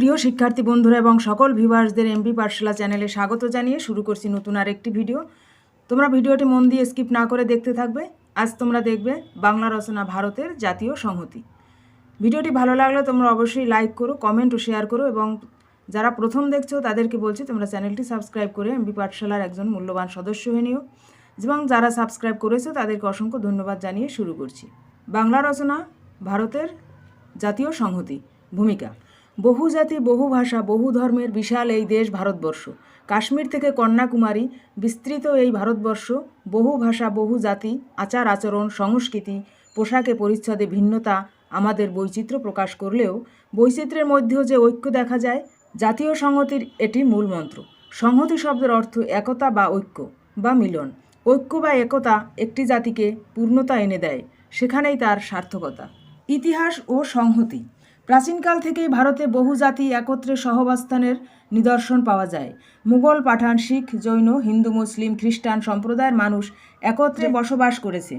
প্রিয় শিক্ষার্থী বন্ধুরা এবং সকল ভিউয়ার্সদের এমবি পাঠশালা চ্যানেলে স্বাগত জানিয়ে শুরু করছি নতুন আর একটি ভিডিও তোমরা ভিডিওটি মন দিয়ে স্কিপ না করে দেখতে থাকবে। আজ তোমরা দেখবে বাংলা রচনা ভারতের জাতীয় সংহতি। ভিডিওটি ভালো লাগলে তোমরা অবশ্যই লাইক করো কমেন্ট ও শেয়ার করো এবং যারা প্রথম দেখছ তাদেরকে বলছি তোমরা চ্যানেলটি সাবস্ক্রাইব করে এমবি পাঠশালার একজন মূল্যবান সদস্য হয়ে নিও এবং যারা সাবস্ক্রাইব করেছ তাদেরকে অসংখ্য ধন্যবাদ জানিয়ে শুরু করছি। বাংলা রচনা ভারতের জাতীয় সংহতি ভূমিকা। বহু জাতি বহু ভাষা বহু ধর্মের বিশাল এই দেশ ভারতবর্ষ। কাশ্মীর থেকে কন্যাকুমারী বিস্তৃত এই ভারতবর্ষ বহু ভাষা বহু জাতি আচার আচরণ, সংস্কৃতি, পোশাকে পরিচ্ছদে ভিন্নতা আমাদের বৈচিত্র্য প্রকাশ করলেও বৈচিত্র্যের মধ্যেও যে ঐক্য দেখা যায়, জাতীয় সংহতির এটি মূল মন্ত্র। সংহতি শব্দের অর্থ একতা বা ঐক্য বা মিলন। ঐক্য বা একতা একটি জাতিকে পূর্ণতা এনে দেয়, সেখানেই তার সার্থকতা। ইতিহাস ও সংহতি। প্রাচীনকাল থেকেই ভারতে বহু জাতি একত্রে সহবাস্থানের নিদর্শন পাওয়া যায়। মুঘল পাঠান, শিখ, জৈন, হিন্দু, মুসলিম, খ্রিস্টান সম্প্রদায়ের মানুষ একত্রে বসবাস করেছে।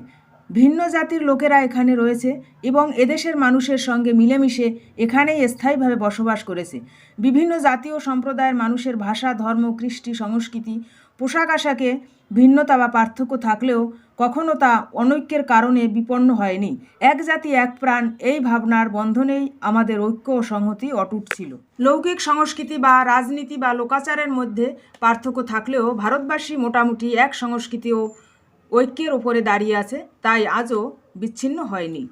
ভিন্ন জাতির লোকেরা এখানে রয়েছে এবং এদেশের মানুষের সঙ্গে মিলেমিশে এখানেই স্থায়ীভাবে বসবাস করেছে। বিভিন্ন জাতীয় সম্প্রদায়ের মানুষের ভাষা, ধর্ম, কৃষ্টি, সংস্কৃতি, পোশাক আশাকে ভিন্নতা বা পার্থক্য থাকলেও কখনো তা অনৈক্যের কারণে বিপন্ন হয়নি। এক জাতি, এক প্রাণ, এই ভাবনার বন্ধনেই আমাদের ঐক্য ও সংহতি অটুট ছিল। লৌকিক সংস্কৃতি বা রাজনীতি বা লোকাচারের মধ্যে পার্থক্য থাকলেও ভারতবাসী মোটামুটি এক সংস্কৃতি ও ঐক্যের ওপরে দাঁড়িয়ে আছে, তাই আজও বিচ্ছিন্ন হয়নি।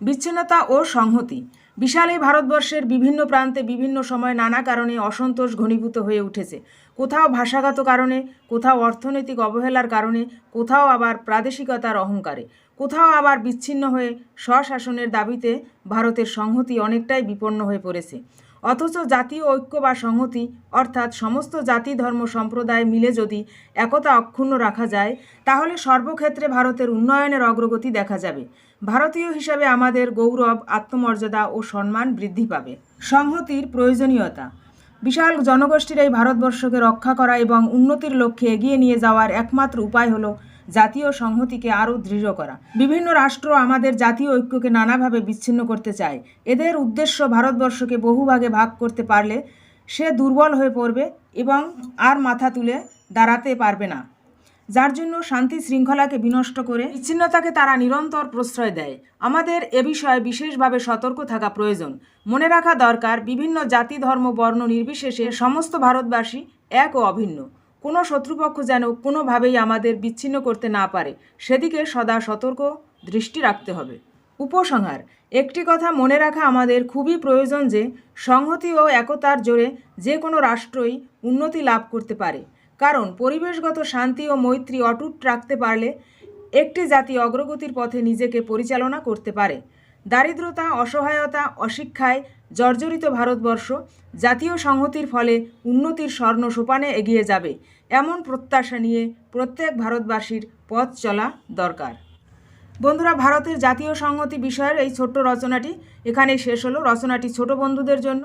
বিচ্ছিন্নতা ও সংহতি। বিশাল এই ভারতবর্ষের বিভিন্ন প্রান্তে বিভিন্ন সময় নানা কারণে অসন্তোষ ঘনীভূত হয়ে উঠেছে। কোথাও ভাষাগত কারণে, কোথাও অর্থনৈতিক অবহেলার কারণে, কোথাও আবার প্রাদেশিকতার অহংকারে। কোথাও আবার বিচ্ছিন্ন হয়ে স্বশাসনের দাবিতে ভারতের সংহতি অনেকটাই বিপন্ন হয়ে পড়েছে। অথচ জাতীয় ঐক্য বা সংহতি, অর্থাৎ সমস্ত জাতি, ধর্ম, সম্প্রদায় মিলে যদি একতা অক্ষুণ্ণ রাখা যায়, তাহলে সর্বক্ষেত্রে ভারতের উন্নয়নের অগ্রগতি দেখা যাবে। ভারতীয় হিসাবে আমাদের গৌরব, আত্মমর্যাদা ও সম্মান বৃদ্ধি পাবে। সংহতির প্রয়োজনীয়তা। বিশাল জনগোষ্ঠীর এই ভারতবর্ষকে রক্ষা করা এবং উন্নতির লক্ষ্যে এগিয়ে নিয়ে যাওয়ার একমাত্র উপায় হলো জাতীয় সংহতিকে আরও দৃঢ় করা। বিভিন্ন রাষ্ট্র আমাদের জাতীয় ঐক্যকে নানাভাবে বিচ্ছিন্ন করতে চায়। এদের উদ্দেশ্য ভারতবর্ষকে বহুভাগে ভাগ করতে পারলে সে দুর্বল হয়ে পড়বে এবং আর মাথা তুলে দাঁড়াতে পারবে না। যার জন্য শান্তি শৃঙ্খলাকে বিনষ্ট করে বিচ্ছিন্নতাকে তারা নিরন্তর প্রশ্রয় দেয়। আমাদের এ বিষয়ে বিশেষভাবে সতর্ক থাকা প্রয়োজন। মনে রাখা দরকার, বিভিন্ন জাতি, ধর্ম, বর্ণ নির্বিশেষে সমস্ত ভারতবাসী এক ও অভিন্ন। কোনো শত্রুপক্ষ যেন কোনোভাবেই আমাদের বিচ্ছিন্ন করতে না পারে, সেদিকে সদা সতর্ক দৃষ্টি রাখতে হবে। উপসংহার, একটি কথা মনে রাখা আমাদের খুবই প্রয়োজন যে, সংহতি ও একতার জোরে যে কোনো রাষ্ট্রই উন্নতি লাভ করতে পারে। কারণ, পরিবেশগত শান্তি ও মৈত্রী অটুট রাখতে পারলে একটি জাতি অগ্রগতির পথে নিজেকে পরিচালনা করতে পারে। দারিদ্রতা, অসহায়তা, অশিক্ষায় জর্জরিত ভারতবর্ষ জাতীয় সংহতির ফলে উন্নতির স্বর্ণ সোপানে এগিয়ে যাবে। এমন প্রত্যাশা নিয়ে প্রত্যেক ভারতবাসীর পথ চলা দরকার। বন্ধুরা, ভারতের জাতীয় সংহতি বিষয়ের এই ছোট্ট রচনাটি এখানেই শেষ হলো। রচনাটি ছোট বন্ধুদের জন্য।